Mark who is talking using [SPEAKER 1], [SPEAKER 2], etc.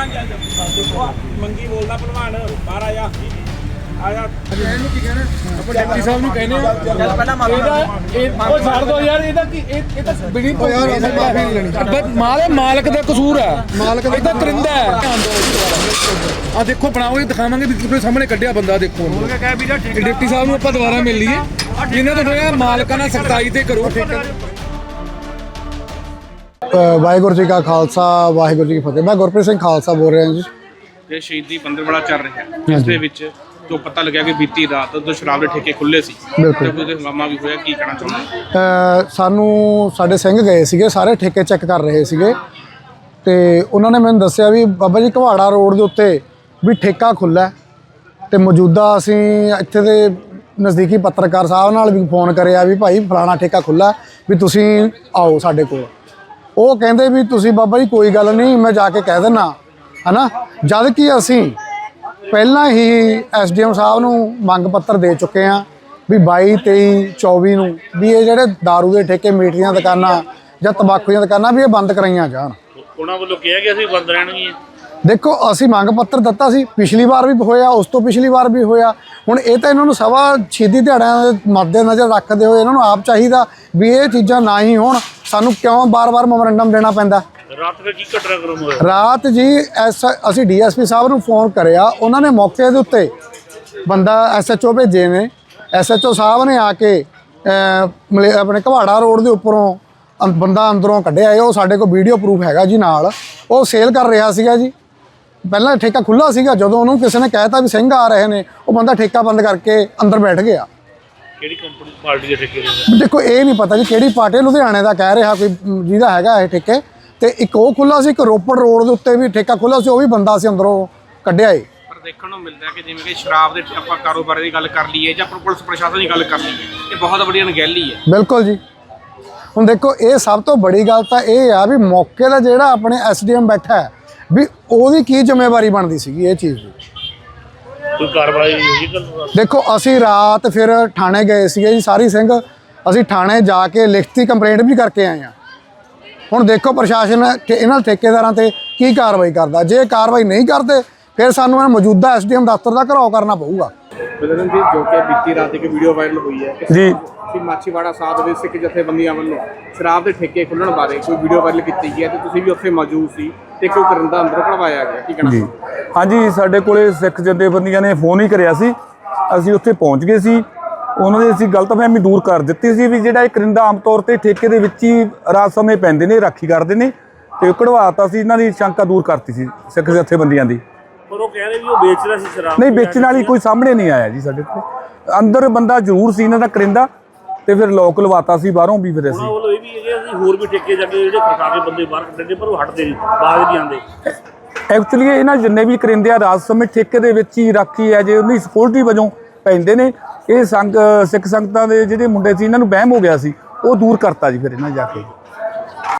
[SPEAKER 1] ਹਾਂਜੀ ਹਾਂਜੀ। ਉਹ ਮੰਗੀ ਬੋਲਦਾ ਭਲਵਾਨ ਬਾਹਰ ਆ ਜਾ। ਆ ਜਾ।
[SPEAKER 2] ਡਿਪਟੀ ਸਾਹਿਬ ਨੂੰ ਕਹਿੰਦੇ ਆ
[SPEAKER 1] ਚੱਲ ਪਹਿਲਾਂ ਮਾਰੋ
[SPEAKER 2] ਇਹਦਾ ਇਹ ਉਹ ਛੱਡ ਦੋ ਯਾਰ ਇਹਦਾ ਕੀ ਇਹ ਇਹ ਤਾਂ ਬਿੜੀ ਤੋਂ ਯਾਰ ਅਸੀਂ ਮਾਫੀ ਨਹੀਂ ਲੈਣੀ। ਮਾਲ ਮਾਲਕ ਦਾ ਕਸੂਰ ਹੈ। ਮਾਲਕ ਦਾ ਇਹ ਤਾਂ ਕਰਿੰਦਾ ਹੈ। ਆ ਦੇਖੋ ਬਣਾਓਗੇ ਦਿਖਾਵਾਂਗੇ ਵੀ ਕਿਹਦੇ ਸਾਹਮਣੇ ਕੱਢਿਆ ਬੰਦਾ ਦੇਖੋ।
[SPEAKER 1] ਕਹਿ ਵੀਰਾ
[SPEAKER 2] ਇਹ ਡਿਪਟੀ ਸਾਹਿਬ ਨੂੰ ਆਪਾਂ ਦੁਬਾਰਾ ਮਿਲ ਲਈਏ। ਜਿਨ੍ਹਾਂ ਤੋਂ ਹੋਇਆ ਮਾਲਕਾਂ ਨਾਲ ਸਖਤਾਈ ਤੇ ਕਰੋ
[SPEAKER 3] ਵਾਹਿਗੁਰੂ ਜੀ ਕਾ ਖਾਲਸਾ ਵਾਹਿਗੁਰੂ ਜੀ ਕੀ ਫਤਿਹ। ਮੈਂ ਗੁਰਪ੍ਰੀਤ ਸਿੰਘ ਖਾਲਸਾ ਬੋਲ ਰਿਹਾ ਜੀ।
[SPEAKER 4] ਤੇ ਸ਼ਹੀਦੀ ਪੰਦਰਵਾੜਾ ਚੱਲ ਰਿਹਾ ਹੈ। ਜਿਸ ਦੇ ਵਿੱਚ ਜੋ ਪਤਾ ਲੱਗਿਆ ਕਿ ਬੀਤੀ ਰਾਤ ਤੋਂ ਸ਼ਰਾਬ ਦੇ ਠੇਕੇ ਖੁੱਲੇ ਸੀ। ਤੇ ਉਹਦੇ ਹੰਗਾਮਾ ਵੀ ਹੋਇਆ ਕੀ ਕਹਿਣਾ ਚਾਹੁੰਦੇ
[SPEAKER 3] ਸਾਨੂੰ ਸਾਡੇ ਸਿੰਘ ਗਏ ਸੀਗੇ ਸਾਰੇ ਠੇਕੇ ਚੈੱਕ ਕਰ ਰਹੇ ਸੀਗੇ। ਤੇ ਉਹਨਾਂ ਨੇ ਮੈਨੂੰ ਦੱਸਿਆ ਵੀ ਬਾਬਾ ਜੀ ਘਵਾੜਾ ਰੋਡ ਦੇ ਉੱਤੇ ਵੀ ਠੇਕਾ ਖੁੱਲਾ ਹੈ। ਤੇ ਮੌਜੂਦਾ ਅਸੀਂ ਇੱਥੇ ਦੇ ਨਜ਼ਦੀਕੀ ਪੱਤਰਕਾਰ ਸਾਹਿਬ ਨਾਲ ਵੀ ਫੋਨ ਕਰਿਆ ਵੀ ਭਾਈ ਫਲਾਣਾ ਠੇਕਾ ਖੁੱਲਾ ਵੀ ਤੁਸੀਂ ਆਓ ਸਾਡੇ ਕੋਲ। ਉਹ ਕਹਿੰਦੇ ਵੀ ਤੁਸੀਂ ਬਾਬਾ ਜੀ ਕੋਈ ਗੱਲ ਨਹੀਂ ਮੈਂ ਜਾ ਕੇ ਕਹਿ ਦਿੰਨਾ ਹਨਾ? ਜਦ ਕਿ ਅਸੀਂ ਪਹਿਲਾਂ ਹੀ ਐਸਡੀਐਮ ਸਾਹਿਬ ਨੂੰ ਮੰਗ ਪੱਤਰ ਦੇ ਚੁੱਕੇ ਆ ਵੀ 22 23 24 ਨੂੰ ਵੀ ਇਹ ਜਿਹੜੇ दारू ਦੇ ਠੇਕੇ ਮੀਟ ਦੀਆਂ ਦੁਕਾਨਾਂ ਜਾਂ ਤੰਬਾਕੂ ਦੀਆਂ ਦੁਕਾਨਾਂ ਵੀ ਇਹ ਬੰਦ ਕਰਾਈਆਂ ਜਾਣ।
[SPEAKER 4] ਉਹਨਾਂ ਵੱਲੋਂ ਕਿਹਾ ਗਿਆ ਸੀ ਬੰਦ ਰਹਿਣਗੀਆਂ।
[SPEAKER 3] ਦੇਖੋ ਅਸੀਂ ਮੰਗ ਪੱਤਰ ਦਿੱਤਾ ਸੀ ਪਿਛਲੀ ਵਾਰ ਵੀ ਹੋਇਆ ਉਸ ਤੋਂ ਪਿਛਲੀ ਵਾਰ ਵੀ ਹੋਇਆ। ਹੁਣ ਇਹ ਤਾਂ ਇਹਨਾਂ ਨੂੰ ਸਵਾ ਛੇਦੀ ਦਿਹਾੜਿਆਂ ਦੇ ਮੱਦੇ ਨਜ਼ਰ ਰੱਖਦੇ ਹੋਏ ਇਹਨਾਂ ਨੂੰ ਆਪ ਚਾਹੀਦਾ ਵੀ ਇਹ ਚੀਜ਼ਾਂ ਨਾ ਹੀ ਹੋਣ। ਸਾਨੂੰ ਕਿਉਂ ਬਾਰ-ਬਾਰ ਮੈਮੋਰੰਡਮ ਦੇਣਾ ਪੈਂਦਾ?
[SPEAKER 4] ਰਾਤ ਵਿੱਚ ਕੀ ਘਟਨਾਕ੍ਰਮ ਹੋਇਆ
[SPEAKER 3] ਰਾਤ ਜੀ ਐਸ ਅਸੀਂ ਡੀਐਸਪੀ ਸਾਹਿਬ ਨੂੰ ਫੋਨ ਕਰਿਆ ਉਹਨਾਂ ਨੇ ਮੌਕੇ ਦੇ ਉੱਤੇ ਬੰਦਾ ਐਸਐਚਓ ਭੇਜੇ ਨੇ। ਐਸਐਚਓ ਸਾਹਿਬ ਨੇ ਆ ਕੇ ਆਪਣੇ ਘਵਾੜਾ ਰੋਡ ਦੇ ਉੱਪਰੋਂ ਬੰਦਾ ਅੰਦਰੋਂ ਕੱਢਿਆ ਇਹ ਉਹ ਸਾਡੇ ਕੋਲ ਵੀਡੀਓ ਪ੍ਰੂਫ ਹੈਗਾ ਜੀ ਨਾਲ। ਉਹ ਸੇਲ ਕਰ ਰਿਹਾ ਸੀਗਾ ਜੀ। ਪਹਿਲਾਂ ਠੇਕਾ ਖੁੱਲਾ ਸੀਗਾ ਜਦੋਂ ਉਹਨੂੰ ਕਿਸੇ ਨੇ ਕਹਿਤਾ ਵੀ ਸਿੰਘ ਆ ਰਹੇ ਨੇ ਉਹ ਬੰਦਾ ਠੇਕਾ ਬੰਦ ਕਰਕੇ ਅੰਦਰ ਬੈਠ ਗਿਆ।
[SPEAKER 4] ਕਿਹੜੀ ਕੰਪਨੀ ਪਾਰਟੀ ਦੇ ਠੇਕੇ ਦੇ
[SPEAKER 3] ਦੇਖੋ ਇਹ ਨਹੀਂ ਪਤਾ ਜੀ ਕਿਹੜੀ ਪਾਰਟੀ ਲੁਧਿਆਣੇ ਦਾ ਕਹਿ ਰਿਹਾ ਕੋਈ ਜਿਹਦਾ ਹੈਗਾ ਇਹ ਠੇਕੇ। ਤੇ ਇੱਕ ਉਹ ਖੁੱਲਾ ਸੀ ਇੱਕ ਰੋਪੜ ਰੋਡ ਦੇ ਉੱਤੇ ਵੀ ਠੇਕਾ ਖੁੱਲਾ ਸੀ ਉਹ ਵੀ ਬੰਦਾ ਸੀ ਅੰਦਰੋਂ ਕੱਢਿਆ ਏ।
[SPEAKER 4] ਪਰ ਦੇਖਣ ਨੂੰ ਮਿਲਦਾ ਕਿ ਜਿਵੇਂ ਕਿ ਸ਼ਰਾਬ ਦੇ ਆਪਾਂ ਕਾਰੋਬਾਰ ਦੀ ਗੱਲ ਕਰ ਲਈਏ ਜਾਂ ਪੁਲਿਸ ਪ੍ਰਸ਼ਾਸਨ ਦੀ ਗੱਲ ਕਰ ਲਈਏ ਇਹ ਬਹੁਤ ਵੱਡੀ ਅਣਗਹਿਲੀ ਹੈ
[SPEAKER 3] ਬਿਲਕੁਲ ਜੀ। ਹੁਣ ਦੇਖੋ ਇਹ ਸਭ ਤੋਂ ਬੜੀ ਗੱਲ ਤਾਂ ਇਹ ਆ ਵੀ ਮੌਕੇ ਦਾ ਜਿਹੜਾ ਆਪਣੇ ਐਸਡੀਐਮ ਬੈਠਾ ਹੈ ਵੀ ਉਹਦੀ ਕੀ ਜ਼ਿੰਮੇਵਾਰੀ ਬਣਦੀ ਸੀਗੀ ਇਹ ਚੀਜ਼ ਦੀ।
[SPEAKER 4] ਕੋਈ ਕਾਰਵਾਈ ਹੋਈ ਗੱਲ
[SPEAKER 3] ਦੇਖੋ, ਅਸੀਂ ਰਾਤ ਫਿਰ ਥਾਣੇ ਗਏ ਸੀਗੇ ਜੀ ਸਾਰੀ ਸਿੰਘ। ਅਸੀਂ ਥਾਣੇ ਜਾ ਕੇ ਲਿਖਤੀ ਕੰਪਲੇਂਟ ਵੀ ਕਰਕੇ ਆਏ ਹਾਂ। ਹੁਣ ਦੇਖੋ ਪ੍ਰਸ਼ਾਸਨ ਕਿ ਇਹਨਾਂ ਠੇਕੇਦਾਰਾਂ ਤੇ ਕੀ ਕਾਰਵਾਈ ਕਰਦਾ। ਜੇ ਕਾਰਵਾਈ ਨਹੀਂ ਕਰਦੇ, ਫਿਰ ਸਾਨੂੰ ਇਹਨਾਂ ਮੌਜੂਦਾ ਐਸਡੀਐਮ ਦਫ਼ਤਰ ਦਾ ਘਰਾਓ ਕਰਨਾ ਪਊਗਾ।
[SPEAKER 4] ਬਲਰਨ ਜੀ ਜੋ ਕਿ ਬੀਤੀ ਰਾਤ ਇੱਕ ਵੀਡੀਓ ਵਾਇਰਲ ਹੋਈ ਹੈ
[SPEAKER 2] ਜੀ।
[SPEAKER 4] ਕਿ ਮਾਛੀਵਾੜਾ ਸਾਹਿਬ ਦੇ ਸਿੱਖ ਜਥੇਬੰਦੀਆਂ ਵੱਲੋਂ ਸ਼ਰਾਬ ਦੇ ਠੇਕੇ ਖੁੱਲਣ ਬਾਰੇ ਕੋਈ ਵੀਡੀਓ ਵਾਇਰਲ ਕੀਤੀ ਗਈ ਹੈ ਤੇ ਤੁਸੀਂ ਵੀ ਉੱਥੇ ਮੌਜੂਦ ਸੀ ਤੇ ਕੋਈ ਕਰਿੰਦਾ ਅੰਦਰ ਕਢਵਾਇਆ ਗਿਆ। ਕੀ ਕਹਿਣਾ
[SPEAKER 5] ਜੀ। ਹਾਂਜੀ ਸਾਡੇ ਕੋਲੇ ਸਿੱਖ ਜਥੇਬੰਦੀਆਂ ਨੇ ਫੋਨ ਹੀ ਕਰਿਆ ਸੀ। ਅਸੀਂ ਉੱਥੇ ਪਹੁੰਚ ਗਏ ਸੀ। ਉਹਨਾਂ ਦੇ ਅਸੀਂ ਗਲਤਫਹਿਮੀ ਦੂਰ ਕਰ ਦਿੱਤੀ ਸੀ ਵੀ ਜਿਹੜਾ ਇਹ ਕਰਿੰਦਾ ਆਮ ਤੌਰ ਤੇ ਠੇਕੇ ਦੇ ਵਿੱਚ ਹੀ ਰਾਤ ਸਮੇਂ ਪੈਂਦੇ ਨੇ ਰਾਖੀ ਕਰਦੇ ਨੇ ਤੇ ਕਢਵਾਤਾ ਸੀ। ਇਹਨਾਂ ਦੀ ਸ਼ੰਕਾ ਦੂਰ ਕਰਤੀ ਸੀ ਸਿੱਖ ਜਥੇਬੰਦੀਆਂ ਦੀ।
[SPEAKER 1] ਪਰ ਉਹ ਕਹਿੰਦੇ ਵੀ ਉਹ ਵੇਚਦਾ ਸੀ ਸ਼ਰਾਬ
[SPEAKER 5] ਨਹੀਂ ਵੇਚਣ ਵਾਲੀ ਕੋਈ ਸਾਹਮਣੇ ਨਹੀਂ ਆਇਆ ਜੀ ਸਾਡੇ ਕੋਲ। ਅੰਦਰ ਬੰਦਾ ਜ਼ਰੂਰ ਸੀ ਇਹਨਾਂ ਦਾ ਕਰਿੰਦਾ ਤੇ ਫਿਰ ਲੋਕ ਲਵਾਤਾ ਸੀ ਬਾਹਰੋਂ ਵੀ ਫਿਰ ਅਸੀਂ।
[SPEAKER 1] ਵੱਲੋਂ ਇਹ ਵੀ ਅਸੀਂ ਹੋਰ ਵੀ ਠੇਕੇ ਜਾ ਕੇ ਜਿਹੜੇ ਖਰਚਾ ਕੇ ਬੰਦੇ ਬਾਹਰ ਕੱਢਦੇ ਪਰ ਉਹ ਹਟਦੇ ਨਹੀਂ ਬਾਅਦ ਨਹੀਂ ਆਉਂਦੇ।
[SPEAKER 5] ਐਕਚੁਅਲੀ ਇਹਨਾਂ ਜਿੰਨੇ ਵੀ ਕਰਿੰਦੇ ਆ ਰਾਤ ਸਮੇਂ ਠੇਕੇ ਦੇ ਵਿੱਚ ਹੀ ਰਾਖੀ ਹੈ ਜੇ ਉਹਦੀ ਸਿਕਿਉਰਿਟੀ ਵਜੋਂ ਪੈਂਦੇ ਨੇ ਇਹ ਸੰਗ ਸਿੱਖ ਸੰਗਤਾਂ ਦੇ ਜਿਹੜੇ ਮੁੰਡੇ ਸੀ ਇਹਨਾਂ ਨੂੰ ਵਹਿਮ ਹੋ ਗਿਆ ਸੀ ਉਹ ਦੂਰ ਕਰਤਾ ਜੀ ਫਿਰ ਇਹਨਾਂ ਜਾ ਕੇ।